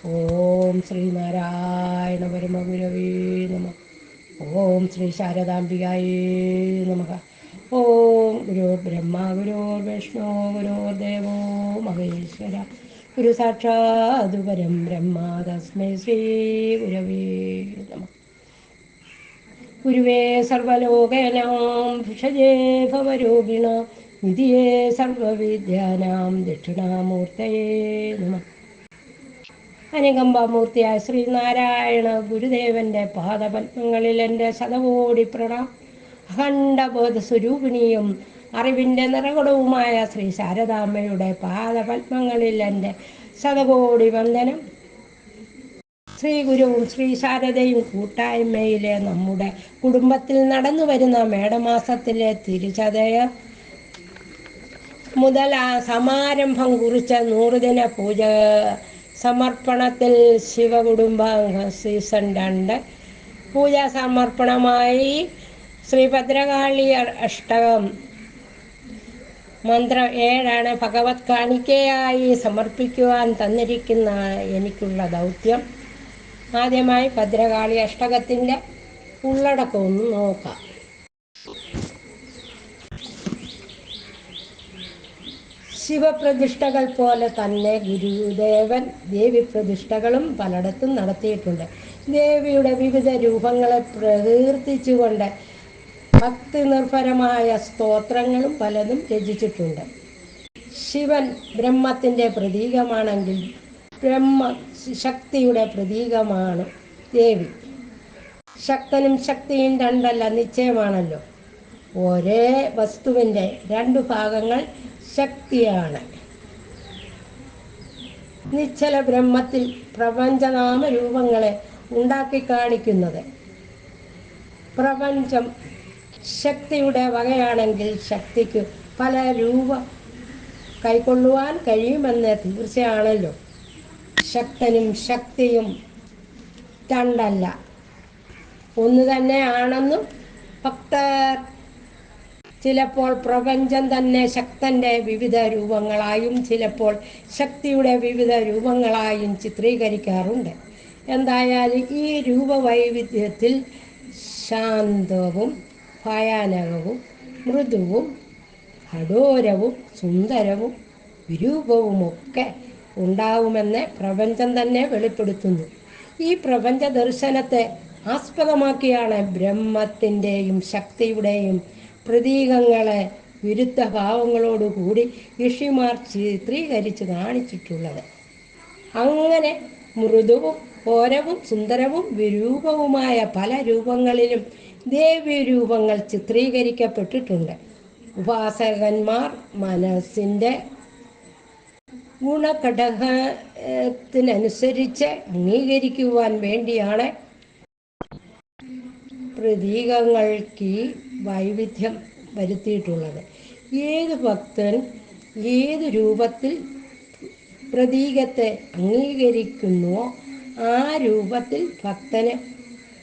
ഓം ശ്രീനാരായണ പരമഗുരവേ നമ. ഓം ശ്രീ ശാരദാംബികായേ നമ. ഓം ഗുരു ബ്രഹ്മ ഗുരു വിഷ്ണു ഗുരു ദേവോ മഹേശ്വര. ഗുരു സാക്ഷാത് പരം ബ്രഹ്മ തസ്മൈ ശ്രീ ഗുരവേ നമ. ഗുരുവേ സർവലോകനാം ഭിഷജേ ഭവരോഗിണ നിധിയേ സർവവിദ്യാനാം ദക്ഷിണാമൂർത്തയേ നമ. അനുകമ്പാമൂർത്തിയായ ശ്രീനാരായണ ഗുരുദേവന്റെ പാദപത്മങ്ങളിൽ എന്റെ ശതകോടി പ്രണാം അഖണ്ഡബോധ സ്വരൂപിണിയും അറിവിന്റെ നിറകുടവുമായ ശ്രീ ശാരദാമ്മയുടെ പാദപത്മങ്ങളിൽ എന്റെ ശതകോടി വന്ദനം. ശ്രീ ഗുരുവും ശ്രീ ശാരദയും കൂട്ടായ്മയിലെ നമ്മുടെ കുടുംബത്തിൽ നടന്നു വരുന്ന മേടമാസത്തിലെ തിരുചതയ മുതൽ സമാരംഭം കുറിച്ച നൂറുദിന പൂജ സമർപ്പണത്തിൽ ശിവകുടുംബാംഗ സീസൺ രണ്ട് പൂജാ സമർപ്പണമായി ശ്രീ ഭദ്രകാളി അഷ്ടകം. മന്ത്രം ഏഴാണ്. ഭഗവത് കാണിക്കയായി സമർപ്പിക്കുവാൻ തന്നിരിക്കുന്ന എനിക്കുള്ള ദൗത്യം. ആദ്യമായി ഭദ്രകാളി അഷ്ടകത്തിന്റെ ഉള്ളടക്കം ഒന്ന് നോക്കാം. ശിവപ്രതിഷ്ഠകൾ പോലെ തന്നെ ഗുരുദേവൻ ദേവി പ്രതിഷ്ഠകളും പലയിടത്തും നടത്തിയിട്ടുണ്ട്. ദേവിയുടെ വിവിധ രൂപങ്ങളെ പ്രകീർത്തിച്ചുകൊണ്ട് ഭക്തി നിർഭരമായ സ്തോത്രങ്ങളും പലതും രചിച്ചിട്ടുണ്ട്. ശിവൻ ബ്രഹ്മത്തിന്റെ പ്രതീകമാണെങ്കിൽ ബ്രഹ്മ ശക്തിയുടെ പ്രതീകമാണ് ദേവി. ശക്തനും ശക്തിയും രണ്ടല്ല നിശ്ചയമാണല്ലോ. ഒരേ വസ്തുവിന്റെ രണ്ടു ഭാഗങ്ങൾ ശക്തിയാണ്. നിശ്ചല ബ്രഹ്മത്തിൽ പ്രപഞ്ചനാമ രൂപങ്ങളെ ഉണ്ടാക്കി കാണിക്കുന്നത്. പ്രപഞ്ചം ശക്തിയുടെ വകയാണെങ്കിൽ ശക്തിക്ക് പല രൂപ കൈക്കൊള്ളുവാൻ കഴിയുമെന്ന് തീർച്ചയാണല്ലോ. ശക്തനും ശക്തിയും രണ്ടല്ല. ഒന്ന് തന്നെയാണെന്നും ഭക്തർ ചിലപ്പോൾ പ്രപഞ്ചം തന്നെ ശക്തന്റെ വിവിധ രൂപങ്ങളായും ചിലപ്പോൾ ശക്തിയുടെ വിവിധ രൂപങ്ങളായും ചിത്രീകരിക്കാറുണ്ട്. എന്തായാലും ഈ രൂപവൈവിധ്യത്തിൽ ശാന്തവും ഭയാനകവും മൃദുവും കഠോരവും സുന്ദരവും വിരൂപവുമൊക്കെ ഉണ്ടാവുമെന്ന് പ്രപഞ്ചം തന്നെ വെളിപ്പെടുത്തുന്നു. ഈ പ്രപഞ്ച ദർശനത്തെ ആസ്പദമാക്കിയാണ് ബ്രഹ്മത്തിന്റെയും ശക്തിയുടെയും പ്രതീകങ്ങളെ വിരുദ്ധ ഭാവങ്ങളോടുകൂടി ഋഷിമാർ ചിത്രീകരിച്ച് കാണിച്ചിട്ടുള്ളത്. അങ്ങനെ മൃദുവും ഓരവും സുന്ദരവും വിരൂപവുമായ പല രൂപങ്ങളിലും ദേവി രൂപങ്ങൾ ചിത്രീകരിക്കപ്പെട്ടിട്ടുണ്ട്. ഉപാസകന്മാർ മനസ്സിന്റെ ഗുണഘടകത്തിനനുസരിച്ച് അംഗീകരിക്കുവാൻ വേണ്ടിയാണ് പ്രതീകങ്ങൾക്ക് വൈവിധ്യം വരുത്തിയിട്ടുള്ളത്. ഏത് ഭക്തനും ഏത് രൂപത്തിൽ പ്രതീകത്തെ അംഗീകരിക്കുന്നുവോ ആ രൂപത്തിൽ ഭക്തന്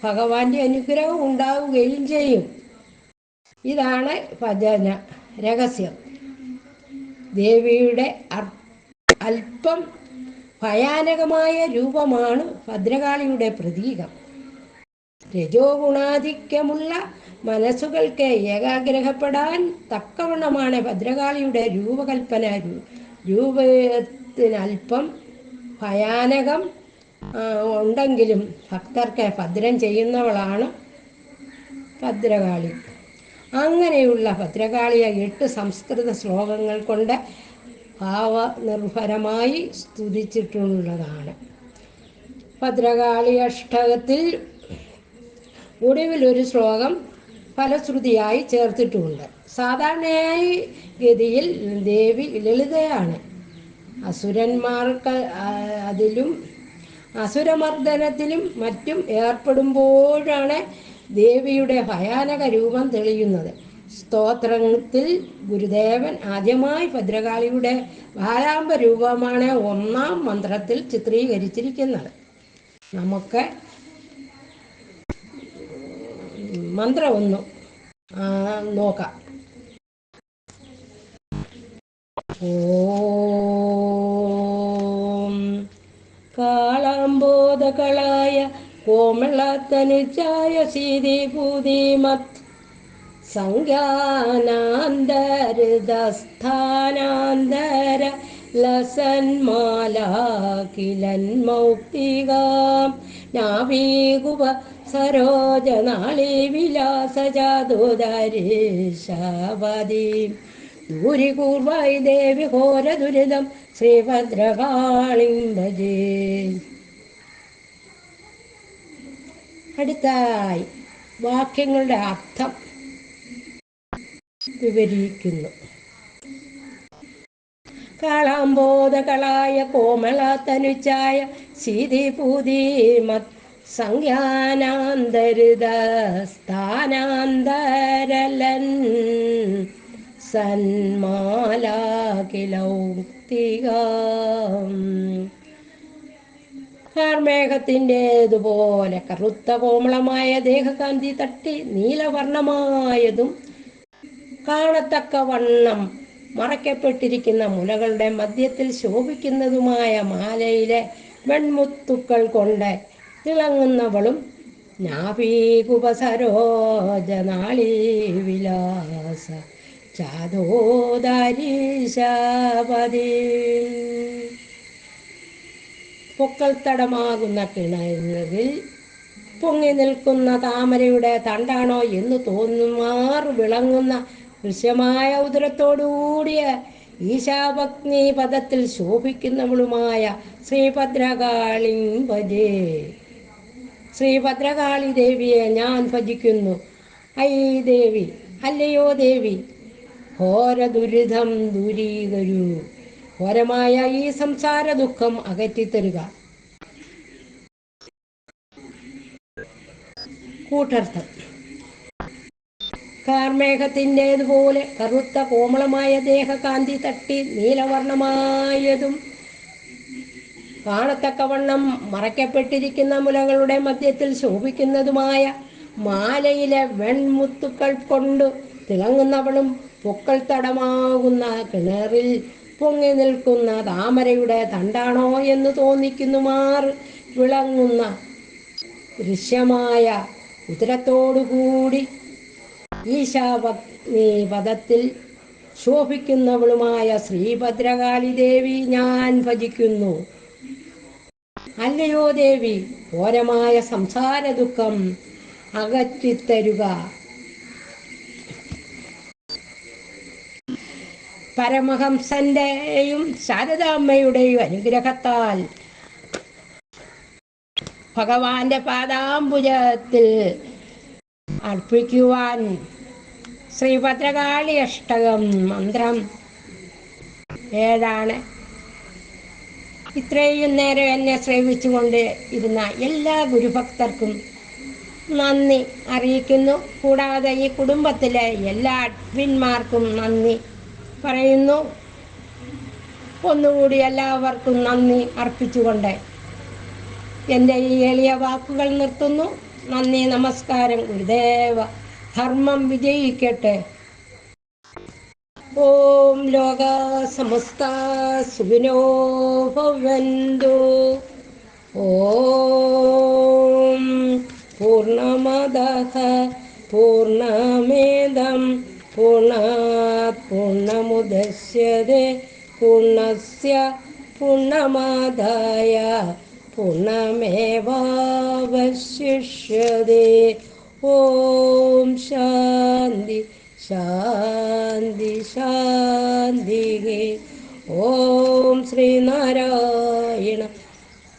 ഭഗവാന്റെ അനുഗ്രഹം ഉണ്ടാവുകയും ചെയ്യും. ഇതാണ് ഭജന രഹസ്യം. ദേവിയുടെ അല്പം ഭയാനകമായ രൂപമാണ് ഭദ്രകാളിയുടെ പ്രതീകം. രജോ ഗുണാധിക്യമുള്ള മനസ്സുകൾക്ക് ഏകാഗ്രഹപ്പെടാൻ തക്കവണ്ണമാണ് ഭദ്രകാളിയുടെ രൂപകൽപ്പന. രൂപത്തിനല്പം ഭയാനകം ഉണ്ടെങ്കിലും ഭക്തർക്ക് ഭദ്രം ചെയ്യുന്നവളാണ് ഭദ്രകാളി. അങ്ങനെയുള്ള ഭദ്രകാളിയെ എട്ട് സംസ്കൃത ശ്ലോകങ്ങൾ കൊണ്ട് ഭാവനിർഭരമായി സ്തുതിച്ചിട്ടുള്ളതാണ്. ഭദ്രകാളി അഷ്ടകത്തിൽ ഒടുവിൽ ഒരു ശ്ലോകം ഫലശ്രുതിയായി ചേർത്തിട്ടുമുണ്ട്. സാധാരണയായി ഗതിയിൽ ദേവി ലളിതയാണ്. അസുരന്മാർക്ക് അതിലും അസുരമർദ്ദനത്തിലും മറ്റും ഏർപ്പെടുമ്പോഴാണ് ദേവിയുടെ ഭയാനക രൂപം തെളിയുന്നത്. സ്തോത്രത്തിൽ ഗുരുദേവൻ ആദ്യമായി ഭദ്രകാളിയുടെ ഭാരാമ്പ രൂപമാണ് ഒന്നാം മന്ത്രത്തിൽ ചിത്രീകരിച്ചിരിക്കുന്നത്. നമുക്ക് മന്ത്രം ഒന്ന് നോക്കാം. ഓം കാളാമ്പോതകളായ കോമളത്തനുച്ചായ സീതി പൂതിമത് സംജ്ഞാനാന്തരിതസ്ഥാനാന്തര മൗക്തിക. നാവീകുപ സരോജനാളി വിലാസജാതുദരീശാവതീം. ദൂരികൂർവായി ദേവി ഘോര ദുരിതം ശ്രീഭദ്രകാളിം ഭജേ അടുത്തായി വാക്യങ്ങളുടെ അർത്ഥം വിവരിക്കുന്നു. കാളാമ്പോതകളായ കോമള തനുച്ചായ ശീതിപൂതിമത് സംജ്ഞാനാന്തരിത സ്ഥാനാന്തരലൻ സന്മാലാകിലൗക്തികം കാർമേഘത്തിന്റേതുപോലെ കറുത്ത കോമളമായ ദേഹകാന്തി തട്ടി നീലവർണമായതും കാണത്തക്ക വണ്ണം മറയ്ക്കപ്പെട്ടിരിക്കുന്ന മുലകളുടെ മധ്യത്തിൽ ശോഭിക്കുന്നതുമായ മാലയിലെ വെൺമുത്തുക്കൾ കൊണ്ട് തിളങ്ങുന്നവളും നാഭീകുപസരോജനാളീ വിലാസ ചാതോദരീശാപതി പൊക്കൽ തടമാകുന്ന കിണറിൽ പൊങ്ങി നിൽക്കുന്ന താമരയുടെ തണ്ടാണോ എന്ന് തോന്നുമാർ വിളങ്ങുന്ന ദൃശ്യമായ ഉദരത്തോടുകൂടിയ ഈശാഭഗ്നി പദത്തിൽ ശോഭിക്കുന്നവളുമായ ശ്രീഭദ്രകാളി ഭജേ. ശ്രീഭദ്രകാളി ദേവിയെ ഞാൻ ഭജിക്കുന്നു. ഐ ദേവി അല്ലയോ ദേവി ഘോര ദുരിതം ദൂരീകരൂ ഘോരമായ ഈ സംസാര ദുഃഖം അകറ്റിത്തരുക. കൂട്ടർത്ഥം. കാർമേഘത്തിന്റേതുപോലെ കറുത്ത കോമളമായ ദേഹകാന്തി തട്ടി നീലവർണമായതും കാണത്തക്കവണ്ണം മറയ്ക്കപ്പെട്ടിരിക്കുന്ന മുലകളുടെ മധ്യത്തിൽ ശോഭിക്കുന്നതുമായ മാലയിലെ വെൺമുത്തുക്കൾ കൊണ്ട് തിളങ്ങുന്നവളും പൊക്കൾ തടമാകുന്ന കിണറിൽ പൊങ്ങി നിൽക്കുന്ന താമരയുടെ തണ്ടാണോ എന്ന് തോന്നിക്കുന്നുമാർ വിളങ്ങുന്ന ദൃശ്യമായ ഉദരത്തോടുകൂടി ഈശാപത്നി പദത്തിൽ ശോഭിക്കുന്നവളുമായ ശ്രീഭദ്രകാളി ദേവി ഞാൻ ഭജിക്കുന്നു. അല്ലയോ ദേവി ഘോരമായ സംസാര ദുഃഖം അകറ്റിത്തരുക. പരമഹംസന്റെയും ശാരദാമ്മയുടെയും അനുഗ്രഹത്താൽ ഭഗവാന്റെ പാദാംബുജത്തിൽ അർപ്പിക്കുവാൻ ശ്രീഭദ്രകാളി അഷ്ടകം മന്ത്രം ഏതാണ്? ഇത്രയും നേരം എന്നെ ശ്രമിച്ചുകൊണ്ട് ഇരുന്ന എല്ലാ ഗുരുഭക്തർക്കും നന്ദി അറിയിക്കുന്നു. കൂടാതെ ഈ കുടുംബത്തിലെ എല്ലാ അഡ്മിന്മാർക്കും നന്ദി പറയുന്നു. ഒന്നുകൂടി എല്ലാവർക്കും നന്ദി അർപ്പിച്ചുകൊണ്ട് എന്റെ ഈ എളിയ വാക്കുകൾ നിർത്തുന്നു. നന്ദി നമസ്കാരം ഗുരുദേവ. ധർമ്മം വിജയിക്കട്ടെ. ഓം ലോക സമസ്ത സുഖിനോ ഭവന്തു. ഓം പൂർണമദ പൂർണമേദം പൂർണാത് പൂർണമുദശ്യത്തെ പൂർണസ്യ പൂർണമാദായ पुनमेवा ॐ शान्ति शान्ति शान्तिः। ॐ श्रीनारायण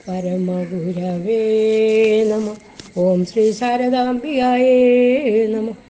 परमगुरवे नमः। ॐ श्री शारदाम्बिय नमः।